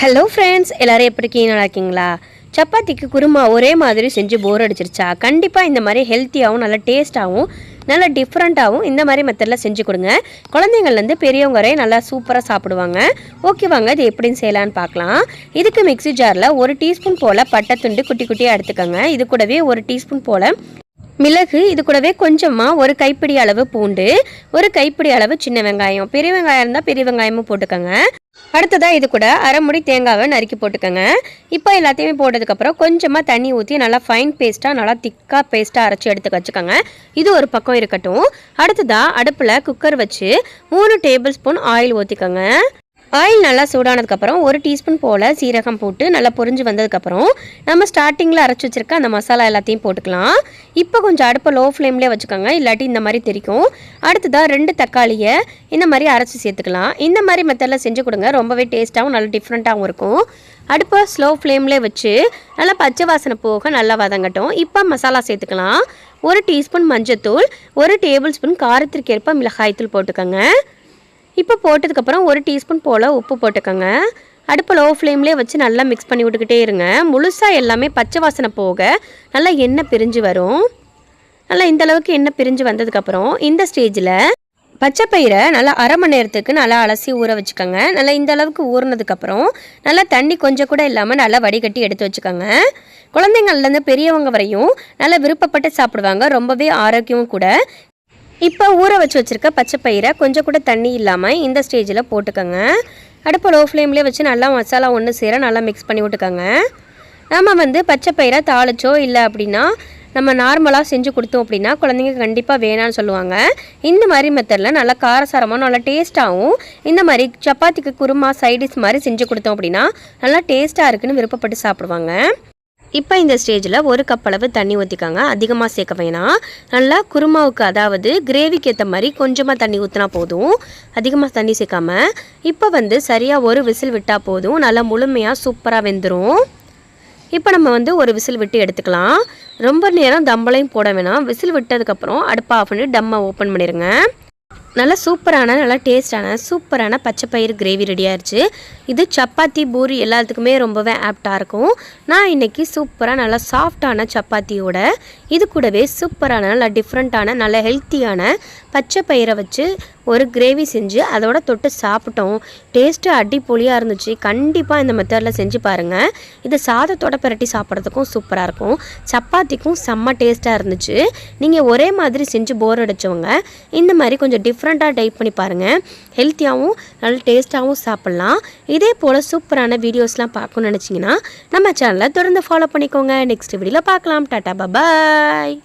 Hello friends எல்லோரும் எப்படி இருக்கீங்க? நல்லா இருக்கீங்களா? சப்பாத்திக்கு குருமா ஒரே மாதிரி செஞ்சு போர் அடிச்சிருச்சா? கண்டிப்பாக இந்த மாதிரி ஹெல்த்தியாகவும் நல்லா டேஸ்ட்டாகவும் நல்லா டிஃப்ரெண்ட்டாகவும் இந்த மாதிரி மெத்தடில் செஞ்சு கொடுங்க. குழந்தைங்கள்லேருந்து பெரியவங்க வரையும் நல்லா சூப்பராக சாப்பிடுவாங்க. ஓகே வாங்க இது எப்படின்னு செய்யலான்னு பார்க்கலாம். இதுக்கு மிக்ஸி ஜாரில் ஒரு டீஸ்பூன் போல் பட்டை துண்டு குட்டி குட்டியாக எடுத்துக்கோங்க. இது கூடவே ஒரு டீஸ்பூன் போல் மிளகு இது கூடவே கொஞ்சமாக ஒரு கைப்பிடி அளவு பூண்டு ஒரு கைப்பிடி அளவு சின்ன வெங்காயம். பெரிய வெங்காயம் இருந்தால் பெரிய வெங்காயமும் போட்டுக்கோங்க. அடுத்ததாக இது கூட அரை முடி தேங்காவை நறுக்கி போட்டுக்கோங்க. இப்போ எல்லாத்தையுமே போட்டதுக்கப்புறம் கொஞ்சமாக தண்ணி ஊற்றி நல்லா ஃபைன் பேஸ்ட்டாக நல்லா திக்காக பேஸ்ட்டாக அரைச்சி எடுத்து வச்சுக்கோங்க. இது ஒரு பக்கம் இருக்கட்டும். அடுத்ததாக அடுப்பில் குக்கர் வச்சு மூணு டேபிள் ஸ்பூன் ஆயில் ஊற்றிக்கோங்க ஆயில் நல்லா சூடானதுக்கப்புறம் ஒரு டீஸ்பூன் போல் சீரகம் போட்டு நல்லா பொரிஞ்சு வந்ததுக்கப்புறம் நம்ம ஸ்டார்டிங்கில் அரைச்சி வச்சிருக்க அந்த மசாலா எல்லாத்தையும் போட்டுக்கலாம். இப்போ கொஞ்சம் அடுப்பை லோ ஃப்ளேம்லேயே வச்சுக்கோங்க இல்லாட்டி இந்த மாதிரி தெரிக்கும். அடுத்ததாக ரெண்டு தக்காளியை இந்த மாதிரி அரைச்சி சேர்த்துக்கலாம். இந்த மாதிரி மெத்தடில் செஞ்சு கொடுங்க ரொம்பவே டேஸ்ட்டாகவும் நல்லா டிஃப்ரெண்ட்டாகவும் இருக்கும். அடுப்பை ஸ்லோ ஃப்ளேம்லேயே வச்சு நல்லா பச்சை வாசனை போக நல்லா வதங்கட்டும். இப்போ மசாலா சேர்த்துக்கலாம். ஒரு டீஸ்பூன் மஞ்சத்தூள் ஒரு டேபிள் ஸ்பூன் காரத்திற்கேற்ப மிளகாய்த்தூள் போட்டுக்கோங்க. இப்போ போட்டதுக்கப்புறம் ஒரு டீஸ்பூன் போல் உப்பு போட்டுக்கோங்க. அடுப்பு லோ ஃப்ளேம்லேயே வச்சு நல்லா மிக்ஸ் பண்ணி விட்டுக்கிட்டே இருங்க. முழுசாக எல்லாமே பச்சை வாசனை போக நல்லா எண்ணெய் பிரிஞ்சு வரும். நல்லா இந்த அளவுக்கு எண்ணெய் பிரிஞ்சு வந்ததுக்கப்புறம் இந்த ஸ்டேஜில் பச்சை பயிரை நல்லா அரை மணி நேரத்துக்கு நல்லா அலசி ஊற வச்சுக்கோங்க. நல்லா இந்த அளவுக்கு ஊறினதுக்கப்புறம் நல்லா தண்ணி கொஞ்சம் கூட இல்லாமல் நல்லா வடிகட்டி எடுத்து வச்சுக்கோங்க. குழந்தைங்கள்லேருந்து பெரியவங்க வரையும் நல்லா விருப்பப்பட்டு சாப்பிடுவாங்க. ரொம்பவே ஆரோக்கியமும் கூட. இப்போ ஊற வச்சு வச்சுருக்க பச்சை பயிரை கொஞ்சம் கூட தண்ணி இல்லாமல் இந்த ஸ்டேஜில் போட்டுக்கோங்க. அடுப்பு லோ ஃப்ளேம்லேயே வச்சு நல்லா மசாலா ஒன்று சேர நல்லா மிக்ஸ் பண்ணி விட்டுக்கோங்க. நம்ம வந்து பச்சை பயிரை தாளிச்சோ இல்லை அப்படின்னா நம்ம நார்மலாக செஞ்சு கொடுத்தோம் அப்படின்னா குழந்தைங்க கண்டிப்பாக வேணான்னு சொல்லுவாங்க. இந்த மாதிரி மெத்தடில் நல்லா காரசாரமாக நல்லா டேஸ்ட்டாகவும் இந்த மாதிரி சப்பாத்திக்கு குருமா சைடிஷ் மாதிரி செஞ்சு கொடுத்தோம் அப்படின்னா நல்லா டேஸ்ட்டாக இருக்குன்னு விருப்பப்பட்டு சாப்பிடுவாங்க. இப்போ இந்த ஸ்டேஜில் ஒரு கப் அளவு தண்ணி ஊற்றிக்காங்க அதிகமாக சேர்க்க வேணாம். நல்லா குருமாவுக்கு அதாவது கிரேவிக்கு ஏற்ற மாதிரி கொஞ்சமாக தண்ணி ஊற்றினா போதும். அதிகமாக தண்ணி சேர்க்காம. இப்போ வந்து சரியாக ஒரு விசில் விட்டால் போதும். நல்லா முழுமையாக சூப்பராக வெந்துடும் இப்போ நம்ம வந்து ஒரு விசில் விட்டு எடுத்துக்கலாம். ரொம்ப நேரம் தம்பளையும் போட வேணாம். விசில் விட்டதுக்கப்புறம் அடுப்பை ஆஃப் பண்ணி டம்மை ஓப்பன் பண்ணிடுங்க நல்லா சூப்பரான நல்லா டேஸ்டான சூப்பரான பச்சை பயிறு கிரேவி ரெடி ஆயிடுச்சு இது சப்பாத்தி பூரி எல்லாத்துக்குமே ரொம்பவே ஆப்டாக இருக்கும். நான் இன்றைக்கி சூப்பராக நல்லா சாஃப்டான சப்பாத்தியோட இது கூடவே சூப்பரான நல்லா டிஃப்ரெண்ட்டான நல்ல ஹெல்த்தியான பச்சை பயிரை வச்சு ஒரு கிரேவி செஞ்சு அதோட தொட்டு சாப்பிட்டோம். டேஸ்ட்டு அடிப்பொலியாக இருந்துச்சு. கண்டிப்பாக இந்த மெத்தடில் செஞ்சு பாருங்கள் இது சாதத்தோட பிரட்டி சாப்பிட்றதுக்கும் சூப்பராக இருக்கும். சப்பாத்திக்கும் செம்ம டேஸ்ட்டாக இருந்துச்சு. நீங்கள் ஒரே மாதிரி செஞ்சு போர் அடித்தவங்க இந்த மாதிரி கொஞ்சம் டிஃப்ரெண்ட்டாக டைப் பண்ணி பாருங்கள் ஹெல்த்தியாகவும் நல்ல டேஸ்ட்டாகவும் சாப்பிட்லாம். இதே போல் சூப்பரான வீடியோஸ்லாம் பார்க்கணும்னு நினச்சிங்கன்னா நம்ம சேனலை தொடர்ந்து ஃபாலோ பண்ணிக்கோங்க. நெக்ஸ்ட் வீடியோவில் பார்க்கலாம். Tata bye bye